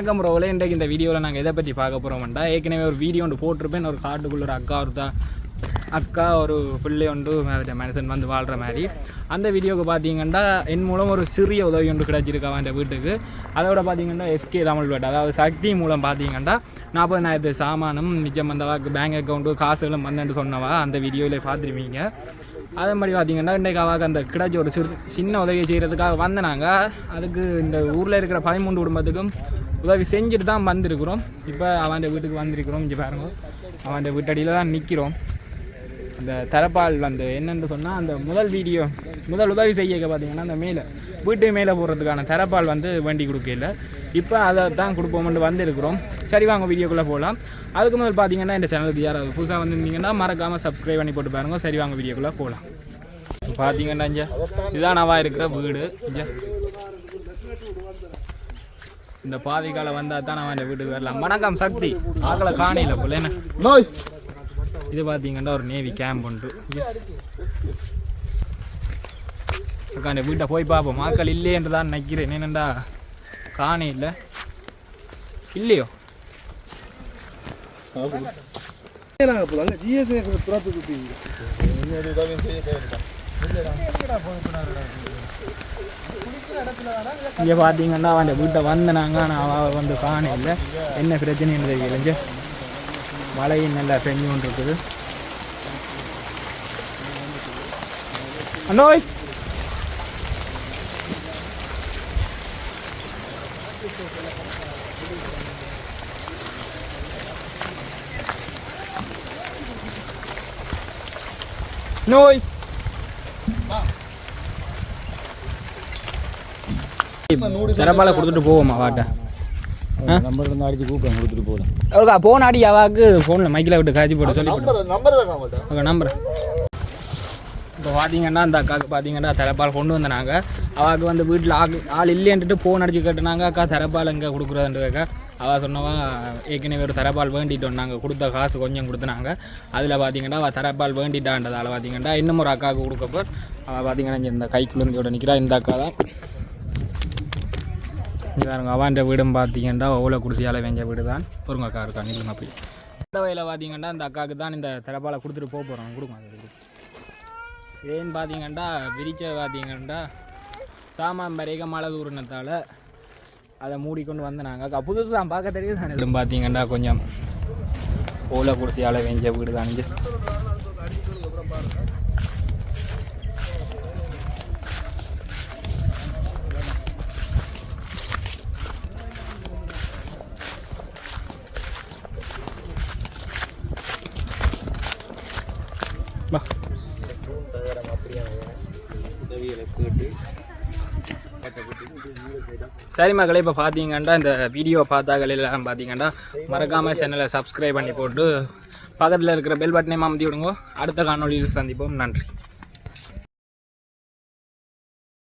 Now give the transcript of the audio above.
வணக்கம் ரோவில் இன்றைக்கு இந்த வீடியோவில் நாங்கள் எதை பற்றி பார்க்க போகிறோம்டா ஏற்கனவே ஒரு வீடியோ ஒன்று போட்டிருப்பேன். ஒரு காட்டுக்குள்ள ஒரு அக்கா ஒருத்தா அக்கா ஒரு பிள்ளை ஒன்று மனுஷன் வந்து வாழ்கிற மாதிரி. அந்த வீடியோவுக்கு பார்த்தீங்கன்னா என் மூலம் ஒரு சிறிய உதவி ஒன்று கிடச்சிருக்கா அந்த வீட்டுக்கு. அதோட பார்த்தீங்கன்னா எஸ்கே தமிழ் வீட்டு அதாவது சக்தி மூலம் பார்த்தீங்கன்னா நாற்பதாயிரத்து சாமானும் மிச்சம் வந்தவாக்கு பேங்க் அக்கௌண்ட்டு காசுகளும் வந்தேன்னு சொன்னவா? அந்த வீடியோவில் பார்த்துருப்பீங்க. அதே மாதிரி பார்த்தீங்கன்னா இன்றைக்கு அவாக்கு அந்த கிடைச்ச ஒரு சிறு சின்ன உதவியை செய்கிறதுக்காக வந்தனாங்க. அதுக்கு இந்த ஊரில் இருக்கிற பதிமூன்று குடும்பத்துக்கும் உதவி செஞ்சுட்டு தான் வந்திருக்கிறோம். இப்போ அவன் வீட்டுக்கு வந்திருக்கிறோம். இங்கே பாருங்க. அவன் வீட்டடியில் தான் நிற்கிறோம் அந்த தரப்பால் அந்த என்னென்னு சொன்னால் அந்த முதல் வீடியோ முதல் உதவி செய்ய பார்த்தீங்கன்னா அந்த மேலே வீட்டு மேலே போடுறதுக்கான தரப்பால் வந்து வண்டி கொடுக்கல. இப்போ அதை தான் கொடுப்போம்னு வந்திருக்கிறோம். சரி வாங்க வீடியோக்குள்ளே போகலாம் அதுக்கு முதல் பார்த்தீங்கன்னா இந்த சேனலுக்கு யாராவது புதுசாக வந்திருந்தீங்கன்னா மறக்காமல் சப்ஸ்கிரைப் பண்ணி போட்டு பாருங்க. சரி வாங்க வீடியோக்குள்ளே போகலாம் பார்த்தீங்கன்னா இங்கே இதுதான் நவா இருக்கிற வீடு. இங்கே. இந்த பாதிக்கால வந்தால் தான் நான் இந்த வீட்டுக்கு வரலாம். வணக்கம் சக்தி. ஆக்களை காணியில் போல என்ன? நோய். இது பார்த்தீங்கன்னா ஒரு நேவி கேம்ப் உண்டு இங்க. அக்கா இந்த வீட்டை போய் பார்ப்போம். மக்கள் இல்லையென்று தான் நினைக்கிறேன். என்னண்டா காணி இல்லை இல்லையோ? அங்கே ஜிஎஸ் துறப்பு கொடுத்தீங்க இங்கே பார்த்தீங்கன்னா அவன் வீட்டை வந்தனாங்க ஆனால் அவள் வந்து காணே இல்லை. என்ன பிரச்சனைன்னு தெரியல மழையும் நல்லா பெஞ்சு கொண்டு இருக்குது. அண்ணோய்! நோய் சிறப்பால கொடுத்துட்டு போவோமா வாட்ட? நம்பர் இருந்து அடிச்சு கூப்பிடுங்க கொடுத்துட்டு போகலாம் அவருக்கா ஃபோன் அடி அவாக்கு ஃபோனில் மைக்கில் விட்டு காய்ச்சி போட சொல்லி போட்டு நம்பர் நம்பர் தான் மாட்டேன் ஓகே நம்பர் இப்போ பார்த்தீங்கன்னா அந்த அக்காவுக்கு பார்த்தீங்கன்னா தரப்பால் கொண்டு வந்தாங்க அவாவுக்கு வந்து வீட்டில் ஆள் ஆள் இல்லைன்ட்டு ஃபோன் அடிச்சு கேட்டுனாங்க அக்கா தரப்பால் எங்கே கொடுக்குறதுன்றதுக்கா அவள் சொன்னவா ஏற்கனவே ஒரு தரப்பால் வேண்டிட்டோம் நாங்கள் கொடுத்த காசு கொஞ்சம் கொடுத்துனாங்க. அதில் பார்த்தீங்கன்னா அவள் தரப்பால் வேண்டிட்டான்றதால பார்த்தீங்கன்னா இன்னும் ஒரு அக்காவுக்கு கொடுக்கப்போ அவள் பார்த்தீங்கன்னா இந்த கைக்குழந்தையோட நிற்கிறா இந்த அக்கா தான். பாருங்க அவன் வீடும் பார்த்தீங்கன்னா ஓலை குடிசையால் வெஞ்ச வீடு தான் பொருங்க அக்கா இருக்கா நில்லுங்க அப்படி. இந்த வயலில் பார்த்தீங்கன்னா இந்த அக்காவுக்கு தான் இந்த திறப்பால் கொடுத்துட்டு போக போகிறோம் கொடுங்க அது இதேன்னு ஏன்னு பார்த்தீங்கன்னா விரிச்ச பார்த்தீங்கன்னா சாமான் வரைக மழை தூரினத்தால் அதை மூடிக்கொண்டு வந்து நாங்கள் அக்கா புதுசு தான் பார்க்க தெரியுது. தானே பார்த்தீங்கன்னா கொஞ்சம் ஓலை குடிசையால் வெஞ்ச வீடு தான் வா. சரி மகளே இப்போ பார்த்தீங்கன்னா இந்த வீடியோ பார்த்தாக்களெல்லாம் பார்த்தீங்கன்னா மறக்காமல் சேனலை சப்ஸ்கிரைப் பண்ணி போட்டு பக்கத்தில் இருக்கிற பெல் பட்டனையும் அமுத்தி விடுங்க. அடுத்த காணொலியில் சந்திப்போம். நன்றி.